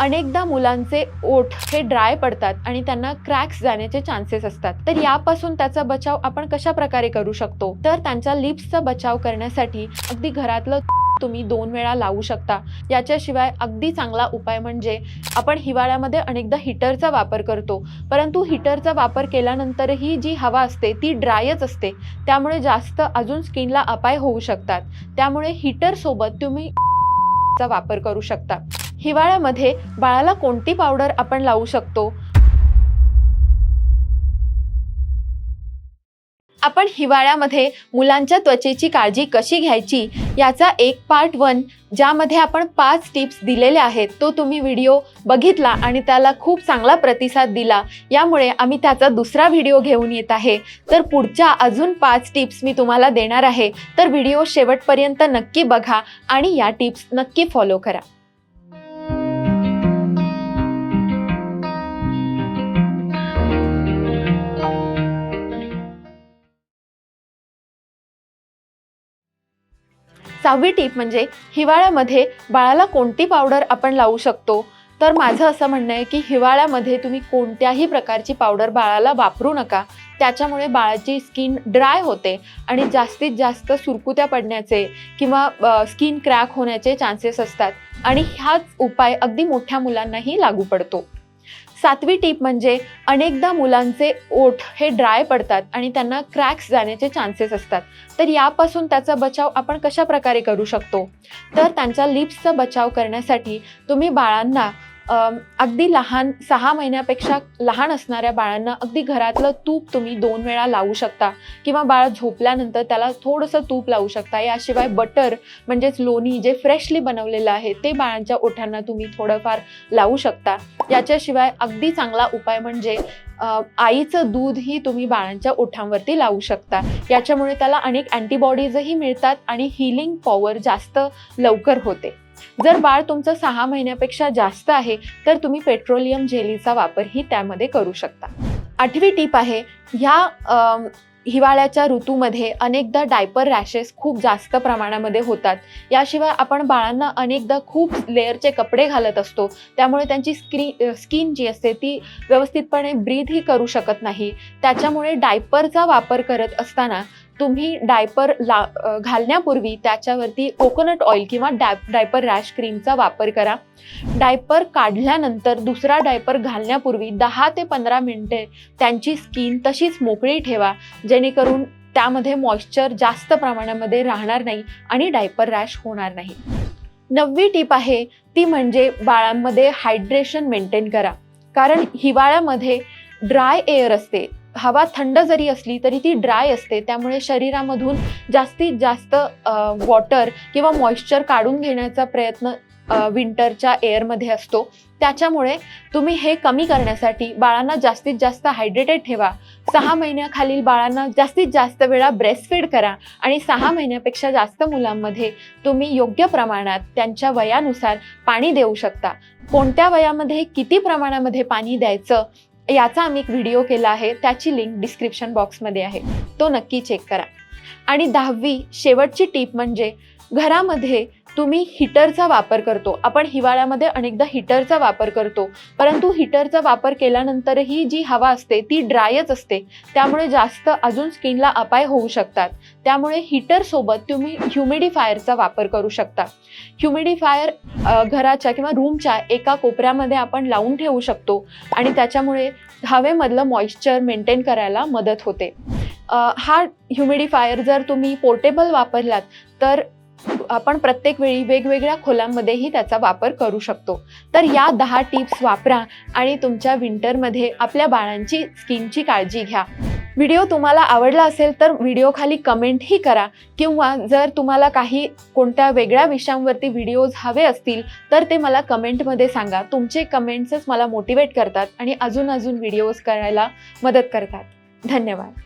अनेकदा मुलांचे ओठ हे ड्राय पडतात आणि त्यांना क्रॅक्स जाण्याचे चान्सेस असतात. तर यापासून त्याचा बचाव आपण कशा प्रकारे करू शकतो? तर त्यांच्या लिप्सचा बचाव करण्यासाठी अगदी घरातलं तुम्ही दोन वेळा लावू शकता. याच्याशिवाय अगदी चांगला उपाय म्हणजे आपण हिवाळ्यामध्ये अनेकदा हिटरचा वापर करतो. परंतु हिटरचा वापर केल्यानंतरही जी हवा असते ती ड्रायच असते. त्यामुळे जास्त अजून स्किनला अपाय होऊ शकतात. त्यामुळे हिटरसोबत तुम्ही चा वापर करू शकता. हिवाळ्यामध्ये बाळाला कोणती पावडर आपण लावू शकतो? आपण हिवाळ्यामध्ये मुलांच्या त्वचेची काळजी कशी घ्यायची? याचा एक पार्ट वन ज्यामध्ये आपण पाच टिप्स दिलेले आहेत. तो तुम्ही व्हिडिओ बघितला आणि त्याला खूप चांगला प्रतिसाद दिला. यामुळे आम्ही त्याचा दुसरा व्हिडिओ घेऊन येत आहे. तर पुढच्या अजून पाच टिप्स मी तुम्हाला देणार आहे. तर व्हिडिओ शेवटपर्यंत नक्की बघा आणि या टिप्स नक्की फॉलो करा. सहावी टीप म्हणजे हिवाळ्यामध्ये बाळाला कोणती पावडर आपण लावू शकतो? तर माझं असं म्हणणं आहे की हिवाळ्यामध्ये तुम्ही कोणत्याही प्रकारची पावडर बाळाला वापरू नका. त्याच्यामुळे बाळाची स्किन ड्राय होते आणि जास्तीत जास्त सुरकुत्या पडण्याचे किंवा स्किन क्रॅक होण्याचे चान्सेस असतात. आणि हाच उपाय अगदी मोठ्या मुलांनाही लागू पडतो. सातवी टीप म्हणजे अनेकदा मुलांचे ओठ हे ड्राय पडतात आणि त्यांना क्रॅक्स जाण्याचे चान्सेस असतात. तर यापासून त्याचा बचाव आपण कशा प्रकारे करू शकतो? तर त्यांच्या लिप्सचा बचाव करण्यासाठी तुम्ही बाळांना अगदी लहान सहा महिन्यापेक्षा लहान असणाऱ्या बाळांना अगदी घरातलं तूप तुम्ही दोन वेळा लावू शकता. किंवा बाळ झोपल्यानंतर त्याला थोडंसं तूप लावू शकता. याशिवाय बटर म्हणजेच लोणी जे फ्रेशली बनवलेलं आहे ते बाळांच्या ओठांना तुम्ही थोडंफार लावू शकता. याच्याशिवाय अगदी चांगला उपाय म्हणजे आईचं दूधही तुम्ही बाळांच्या ओठांवरती लावू शकता. याच्यामुळे त्याला अनेक अँटीबॉडीजही मिळतात आणि हिलिंग पॉवर जास्त लवकर होते. जर बाळ तुमचं सहा महिन्यापेक्षा जास्त आहे तर तुम्ही पेट्रोलियम जेलीचा वापरही त्यामध्ये करू शकता. आठवी टीप आहे ह्या हिवाळ्याच्या ऋतूमध्ये अनेकदा डायपर रॅशेस खूप जास्त प्रमाणामध्ये होतात. याशिवाय आपण बाळांना अनेकदा खूप लेअरचे कपडे घालत असतो. त्यामुळे त्यांची स्क्री स्किन जी असते ती व्यवस्थितपणे ब्रीथही करू शकत नाही. त्याच्यामुळे डायपरचा वापर करत असताना तुम्ही डायपर ला घालण्यापूर्वी त्याच्यावरती कोकोनट ऑइल किंवा डाय डायपर रॅश क्रीमचा वापर करा. डायपर काढल्यानंतर दुसरा डायपर घालण्यापूर्वी दहा ते पंधरा मिनटे त्यांची स्किन तशीच मोकळी ठेवा जेणेकरून त्यामध्ये मॉइश्चर जास्त प्रमाणामध्ये राहणार नाही आणि डायपर रॅश होणार नाही. नववी टीप आहे ती म्हणजे बाळांमध्ये हायड्रेशन मेंटेन करा. कारण हिवाळ्यामध्ये ड्राय एअर असते. हवा थंड जरी असली तरी ती ड्राय असते. त्यामुळे शरीरामधून जास्तीत जास्त वॉटर किंवा मॉइश्चर काढून घेण्याचा प्रयत्न विंटरच्या एअरमध्ये असतो. त्याच्यामुळे तुम्ही हे कमी करण्यासाठी बाळांना जास्तीत जास्त हायड्रेटेड ठेवा. सहा महिन्याखालील बाळांना जास्तीत जास्त वेळा ब्रेस्टफीड करा आणि सहा महिन्यापेक्षा जास्त मुलांमध्ये तुम्ही योग्य प्रमाणात त्यांच्या वयानुसार पाणी देऊ शकता. कोणत्या वयामध्ये किती प्रमाणामध्ये पाणी द्यायचं? याचा आम्ही एक व्हिडिओ केला आहे. त्याची लिंक डिस्क्रिप्शन बॉक्समध्ये आहे. तो नक्की चेक करा. आणि दहावी शेवटची टीप म्हणजे घरामध्ये तुम्ही हिटरचा वापर करतो. आपण हिवाळ्यामध्ये अनेकदा हिटरचा वापर करतो. परंतु हिटरचा वापर केल्यानंतरही जी हवा असते ती ड्रायच असते. त्यामुळे जास्त अजून स्किनला अपाय होऊ शकतात. त्यामुळे हिटरसोबत तुम्ही ह्युमिडिफायरचा वापर करू शकता. ह्युमिडिफायर घराच्या किंवा रूमच्या एका कोपऱ्यामध्ये आपण लावून ठेवू शकतो आणि त्याच्यामुळे हवेमधलं मॉइश्चर मेंटेन करायला मदत होते. हा ह्युमिडिफायर जर तुम्ही पोर्टेबल वापरलात तर आपण प्रत्येक वेळी वेगवेगळ्या खोल्यांमध्येही त्याचा वापर करू शकतो. तर या दहा टिप्स वापरा आणि तुमच्या विंटरमध्ये आपल्या बाळांची स्किनची काळजी घ्या. व्हिडिओ तुम्हाला आवडला असेल तर व्हिडिओखाली कमेंटही करा किंवा जर तुम्हाला काही कोणत्या वेगळ्या विषयांवरती व्हिडिओज हवे असतील तर ते मला कमेंटमध्ये सांगा. तुमचे कमेंट्सच मला मोटिवेट करतात आणि अजून अजून व्हिडिओज करायला मदत करतात. धन्यवाद.